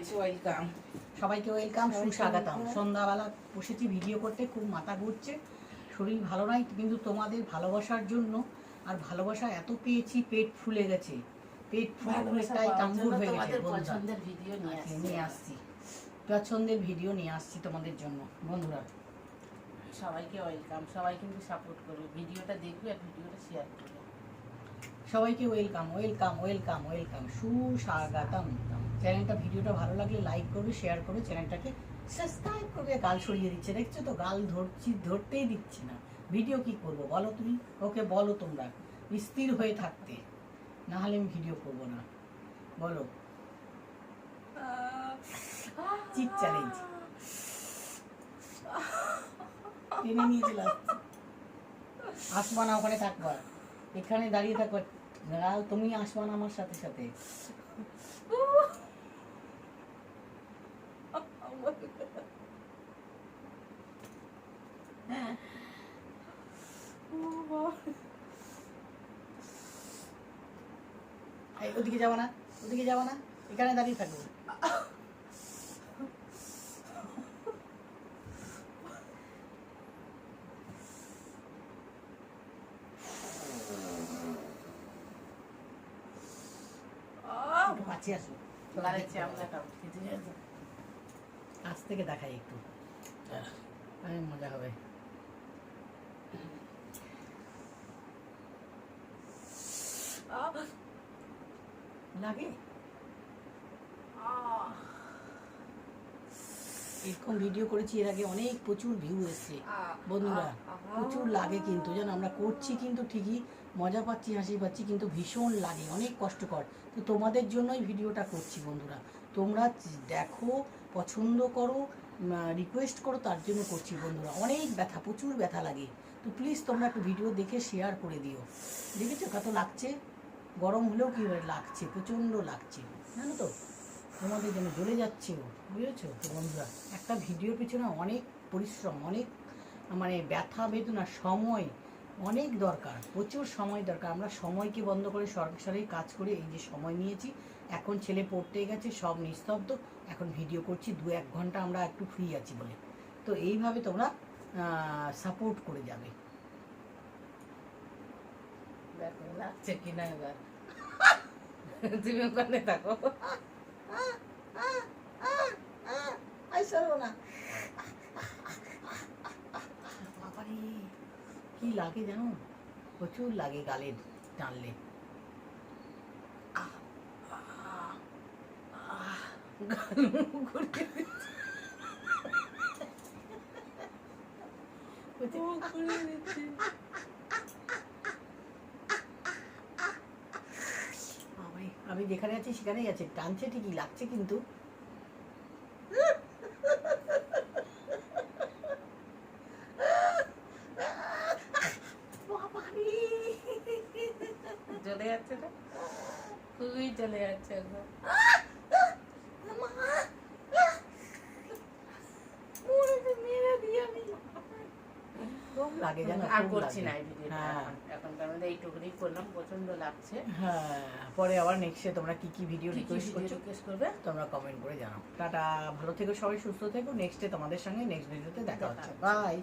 Guys welcome সবাইকে welcome সুস্বাগতম। সন্ধ্যাবেলা বসেছি ভিডিও করতে খুব মাথা ঘুরছে। শরীর ভালো নাই কিন্তু তোমাদের ভালোবাসার জন্য আর ভালোবাসা এত পেয়েছি পেট ফুলে গেছে। পেট ফুলে অনেকটাই কাঙ্গুর হয়ে গেছে পছন্দের ভিডিও নিয়ে আসছি। পছন্দের ভিডিও নিয়ে আসছি তোমাদের জন্য বন্ধুরা। সবাইকে ওয়েলকাম সবাই কিন্তু সাপোর্ট করবে। ভিডিওটা দেখবে আর ভিডিওটা শেয়ার করবে। সবাইকে ওয়েলকাম ওয়েলকাম ওয়েলকাম ওয়েলকাম সুস্বাগতম। চ্যানেলটা ভিডিওটা ভালো লাগলে লাইক করবে শেয়ার করবে চ্যানেলটাকে সাবস্ক্রাইব করবে। গাল সরিয়ে দিচ্ছে। দেখছ তো, গাল ধরছি, ধরতেই দিচ্ছি না। ভিডিও কি করব বলো তুমি? ওকে বলো তোমরা। স্থির হয়ে থাকতে। না হলে আমি ভিডিও করব না। বলো। চিক চ্যালেঞ্জ টেনে আসবা না, ওখানে থাকবা এখানে দাঁড়িয়ে থাকবা আর তুমি আসবা না আমার সাথে সাথে। ওদিকে যাব না, ওদিকে যাব না, এখানে দাঁড়িয়ে থাকব একটু কাছে আসো কাছ থেকে দেখাই একটু। আরে মজা হবে। লাগে? এরকম ভিডিও করেছি এর আগে অনেক প্রচুর ভিউ এসছে বন্ধুরা প্রচুর লাগে কিন্তু জানো আমরা করছি কিন্তু ঠিকই মজা পাচ্ছি হাসি পাচ্ছি কিন্তু ভীষণ লাগে অনেক কষ্টকর। তো তোমাদের জন্যই ভিডিওটা করছি বন্ধুরা। তোমরা দেখো পছন্দ করো রিকোয়েস্ট করো তার জন্য করছি বন্ধুরা। অনেক ব্যথা প্রচুর ব্যথা লাগে। তো প্লিজ তোমরা একটু ভিডিও দেখে শেয়ার করে দিও। দেখেছ কত লাগছে? গরম হলেও কি লাগছে প্রচণ্ড লাগছে। জানো তো? তোমাদের জন্য জ্বলে যাচ্ছে বুঝেছ? তো বন্ধুরা, একটা ভিডিওর পিছনে অনেক পরিশ্রম, অনেক মানে ব্যথা, বেদনা, সময় অনেক দরকার, প্রচুর সময় দরকার। আমরা সময়কে বন্ধ করে সরকারি কাজ করে এই যে সময় নিয়েছি, এখন ছেলে পড়তে গেছে, সব নিস্তব্ধ, এখন ভিডিও করছি, দু এক ঘণ্টা আমরা একটু ফ্রি আছি বলে। তো এইভাবে তোমরা সাপোর্ট করে যাবে। লাগছে কিনা এবার? তুমি ওখানে থাকো। কি লাগে জানো? প্রচুর লাগে গালে টানলে। আমি যেখানে আছি সেখানেই আছে। টানছে ঠিকই লাগছে কিন্তু বাবারে চলে যাচ্ছে না খুবই চলে যাচ্ছে একদম। লাগে জানো আর করছি না এই ভিডিওটা হ্যাঁ। এখন। কারণ করলাম প্রচণ্ড লাগছে। হ্যাঁ পরে আবার নেক্সটে তোমরা কি কি ভিডিও রিকোয়েস্ট করছ? রিকোয়েস্ট করবে? তোমরা কমেন্ট করে জানাও। টাটা ভালো থেকো সবাই সুস্থ থেকো। নেক্সটে তোমাদের সঙ্গে নেক্সট ভিডিওতে দেখা হচ্ছে। বাই